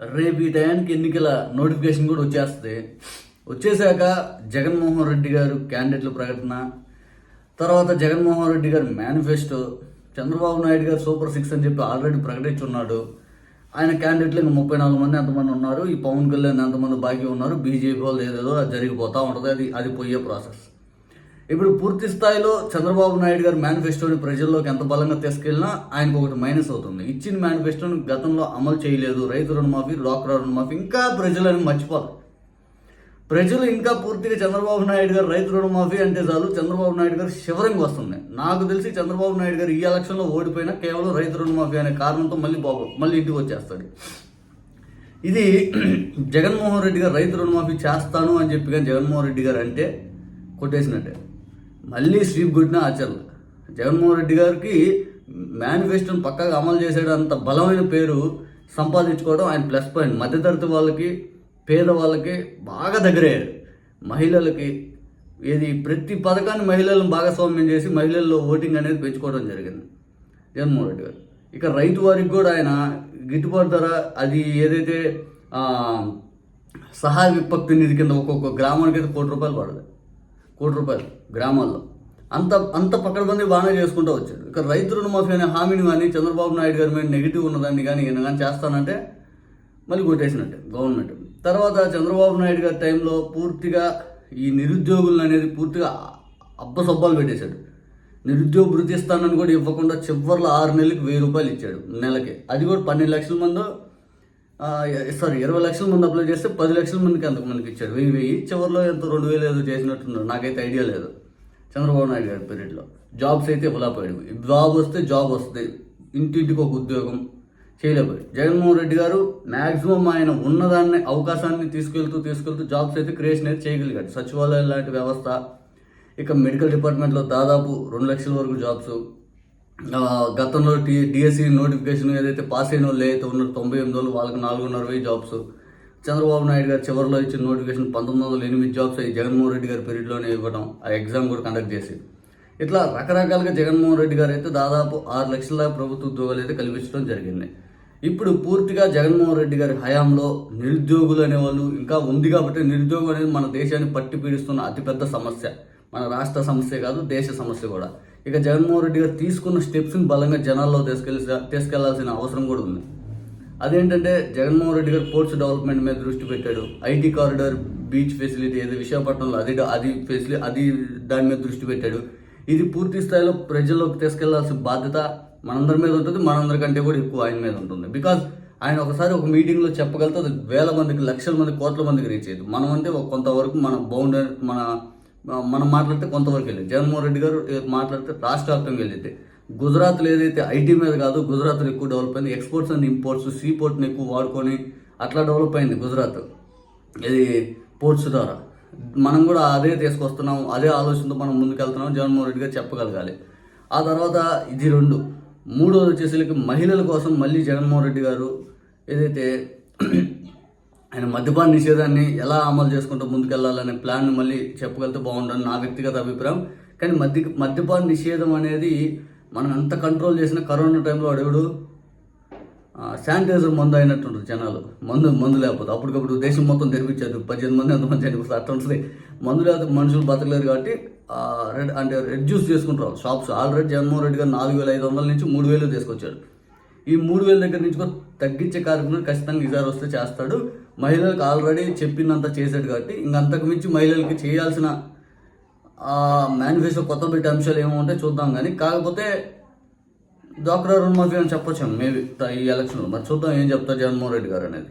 రేపు ఈ టయానికి ఎన్నికల నోటిఫికేషన్ కూడా వచ్చేస్తుంది. వచ్చేసాక జగన్మోహన్ రెడ్డి గారు క్యాండిడేట్ల ప్రకటన తర్వాత జగన్మోహన్ రెడ్డి గారి మేనిఫెస్టో చంద్రబాబు నాయుడు గారు సూపర్ సిక్స్ అని చెప్పి ఆల్రెడీ ప్రకటించున్నాడు. ఆయన క్యాండిడేట్లు ఇంకా ముప్పై నాలుగు మంది ఎంతమంది ఉన్నారు ఈ పవన్ కళ్యాణ్ ఎంతమంది బాకీ ఉన్నారు బీజేపీ వాళ్ళు ఏదేదో అది జరిగిపోతూ ఉంటుంది అది అది పోయే ప్రాసెస్. ఇప్పుడు పూర్తి స్థాయిలో చంద్రబాబు నాయుడు గారు మేనిఫెస్టోని ప్రజల్లోకి ఎంత బలంగా తీసుకెళ్ళినా ఆయనకు ఒకటి మైనస్ అవుతుంది. ఇచ్చిన మేనిఫెస్టోని గతంలో అమలు చేయలేదు. రైతు రుణమాఫీ డ్వాక్రా రుణమాఫీ ఇంకా ప్రజలని మర్చిపోరు ప్రజలు ఇంకా పూర్తిగా చంద్రబాబు నాయుడు గారు రైతు రుణమాఫీ అంటే చాలు. చంద్రబాబు నాయుడు గారు శివరంగా వస్తుంది. నాకు తెలిసి చంద్రబాబు నాయుడు గారు ఈ ఎలక్షన్లో ఓడిపోయినా కేవలం రైతు రుణమాఫీ అనే కారణంతో మళ్ళీ బాబు మళ్ళీ ఇంటికి వచ్చేస్తాడు. ఇది జగన్మోహన్ రెడ్డి గారు రైతు రుణమాఫీ చేస్తాను అని చెప్పి కానీ జగన్మోహన్ రెడ్డి గారు అంటే కొట్టేసినట్టే. మళ్ళీ స్వీప్ కొట్టిన ఆచరణ జగన్మోహన్ రెడ్డి గారికి మేనిఫెస్టోని పక్కగా అమలు చేసేట అంత బలమైన పేరు సంపాదించుకోవడం ఆయన ప్లస్ పాయింట్. మధ్యతరగతి వాళ్ళకి పేద వాళ్ళకి బాగా దగ్గరయ్యారు. మహిళలకి ఏది ప్రతి పథకాన్ని మహిళలను భాగస్వామ్యం చేసి మహిళల్లో ఓటింగ్ అనేది పెంచుకోవడం జరిగింది జగన్మోహన్ రెడ్డి గారు. ఇక రైతు వారికి కూడా ఆయన గిట్టుబాటు ధర అది ఏదైతే సహాయ విపక్తి నిధి కింద ఒక్కొక్క గ్రామానికి అయితే కోటి రూపాయలు పడదు. కోటి రూపాయలు గ్రామాల్లో. అంత అంత పక్కడబంది బాగానే చేసుకుంటూ వచ్చాడు. ఇక రైతు రుణమాఫీ అనే హామీని కానీ చంద్రబాబు నాయుడు గారి మీద నెగిటివ్ ఉన్నదాన్ని కానీ ఈయన కానీ చేస్తానంటే మళ్ళీ కొట్టేసినట్టే గవర్నమెంట్. తర్వాత చంద్రబాబు నాయుడు గారి టైంలో పూర్తిగా ఈ నిరుద్యోగులను అనేది పూర్తిగా అబ్బసబ్బాలు పెట్టేశాడు. నిరుద్యోగ భృతి స్థానాన్ని కూడా ఇవ్వకుండా చివరిలో ఆరు నెలలకు వెయ్యి రూపాయలు ఇచ్చాడు నెలకి. అది కూడా పన్నెండు లక్షల మంది సారీ ఇరవై లక్షల మంది అప్లై చేస్తే పది లక్షల మందికి అంతమందికి ఇచ్చాడు. వెయ్యి వెయ్యి చివరిలో ఎంత రెండు వేలు ఏదో చేసినట్టున్నారు నాకైతే ఐడియా లేదు. చంద్రబాబు నాయుడు గారి పీరియడ్లో జాబ్స్ అయితే ఇవ్వలేకపోయాడు. జాబ్ వస్తే జాబ్ వస్తుంది ఇంటింటికి ఒక ఉద్యోగం చేయలేకపోయాడు. జగన్మోహన్ రెడ్డి గారు మ్యాక్సిమం ఆయన ఉన్నదాన్ని అవకాశాన్ని తీసుకెళ్తూ తీసుకెళ్తూ జాబ్స్ అయితే క్రియేషన్ అయితే చేయగలిగాడు. సచివాలయం లాంటి వ్యవస్థ ఇక మెడికల్ డిపార్ట్మెంట్లో దాదాపు రెండు లక్షల వరకు జాబ్స్ గతంలో టీ డిఎస్సి నోటిఫికేషన్ ఏదైతే పాస్ అయిన వాళ్ళు ఏదైతే ఉన్నారో తొంభై ఎనిమిది వాళ్ళు వాళ్ళకి నాలుగున్నర వెయ్యి జాబ్స్. చంద్రబాబు నాయుడు గారు చివరిలో ఇచ్చిన నోటిఫికేషన్ పంతొమ్మిది వందల ఎనిమిది జాబ్స్ అయ్యి జగన్మోహన్ రెడ్డి గారి పీరియడ్లోనే ఇవ్వడం ఆ ఎగ్జామ్ కూడా కండక్ట్ చేసి ఇట్లా రకరకాలుగా జగన్మోహన్ రెడ్డి గారు అయితే దాదాపు ఆరు లక్షల ప్రభుత్వ ఉద్యోగాలు అయితే కల్పించడం జరిగింది. ఇప్పుడు పూర్తిగా జగన్మోహన్ రెడ్డి గారి హయాంలో నిరుద్యోగులు అనేవాళ్ళు ఇంకా ఉంది కాబట్టి నిరుద్యోగం అనేది మన దేశాన్ని పట్టి పీడిస్తున్న అతిపెద్ద సమస్య. మన రాష్ట్ర సమస్య కాదు దేశ సమస్య కూడా. ఇక జగన్మోహన్ రెడ్డి గారు తీసుకున్న స్టెప్స్ని బలంగా జనాల్లో తీసుకెళ్ళి తీసుకెళ్ళాల్సిన అవసరం కూడా ఉంది. అదేంటంటే జగన్మోహన్ రెడ్డి గారు పోర్ట్స్ డెవలప్మెంట్ మీద దృష్టి పెట్టాడు. ఐటీ కారిడార్ బీచ్ ఫెసిలిటీ ఏదో విశాఖపట్నంలో అది అది ఫెసిలిటీ అది దాని మీద దృష్టి పెట్టాడు. ఇది పూర్తి స్థాయిలో ప్రజల్లోకి తీసుకెళ్ళాల్సిన బాధ్యత మనందరి మీద ఉంటుంది మనందరికంటే కూడా ఎక్కువ ఆయన మీద ఉంటుంది. బికాజ్ ఆయన ఒకసారి ఒక మీటింగ్లో చెప్పగలిగితే అది వేల మందికి లక్షల మంది కోట్ల మందికి రీచ్ అయ్యేది. మనం అంటే ఒక కొంతవరకు మన బౌండరీ మన మనం మాట్లాడితే కొంతవరకు వెళ్ళింది. జగన్మోహన్ రెడ్డి గారు మాట్లాడితే రాష్ట్ర వ్యాప్తంగా వెళ్ళింది. గుజరాత్లో ఏదైతే ఐటీ మీద కాదు గుజరాత్లో ఎక్కువ డెవలప్ అయింది. ఎక్స్పోర్ట్స్ అండ్ ఇంపోర్ట్స్ సీ పోర్ట్ని ఎక్కువ వాడుకొని అట్లా డెవలప్ అయింది గుజరాత్. ఇది పోర్ట్స్ ద్వారా. మనం కూడా అదే తీసుకొస్తున్నాం అదే ఆలోచనతో మనం ముందుకెళ్తున్నాం జగన్మోహన్ రెడ్డి గారు చెప్పగలగాలి. ఆ తర్వాత ఇది రెండు. మూడోది వచ్చేసరికి మహిళల కోసం మళ్ళీ జగన్మోహన్ రెడ్డి గారు ఏదైతే ఆయన మద్యపాన నిషేధాన్ని ఎలా అమలు చేసుకుంటూ ముందుకెళ్ళాలనే ప్లాన్ మళ్ళీ చెప్పగలితే బాగుంటుంది నా వ్యక్తిగత అభిప్రాయం. కానీ మద్య మద్యపాన నిషేధం అనేది మనం ఎంత కంట్రోల్ చేసినా కరోనా టైంలో అడుగుడు శానిటైజర్ మందు అయినట్టుంటుంది జనాలు. మందు మందు లేకపోతే అప్పటికప్పుడు దేశం మొత్తం తెరిపించారు పద్దెనిమిది మంది ఎంతమంది చనిపోతుంది అట్లా ఉంటుంది మందు లేకపోతే మనుషులు బతకలేరు కాబట్టి రెడ్ అంటే రెడ్యూస్ చేసుకుంటారు. షాప్స్ ఆల్రెడీ జగన్మోహన్ రెడ్డి గారు నాలుగు వేల ఐదు వందల నుంచి మూడు వేలు తీసుకొచ్చాడు. ఈ మూడు వేల దగ్గర నుంచి కూడా తగ్గించే కార్యక్రమం ఖచ్చితంగా ఈసారి వస్తే చేస్తాడు. మహిళలకు ఆల్రెడీ చెప్పినంత చేశాడు కాబట్టి ఇంకంతకు మించి మహిళలకి చేయాల్సిన మేనిఫెస్టో కొత్త పెట్టే అంశాలు ఏమో ఉంటే చూద్దాం కానీ కాకపోతే డాక్టర్ రుణమాఫీ అని చెప్పొచ్చు మేబీ ఈ ఎలక్షన్లో మరి చూద్దాం ఏం చెప్తారు జగన్మోహన్ రెడ్డి గారు అనేది.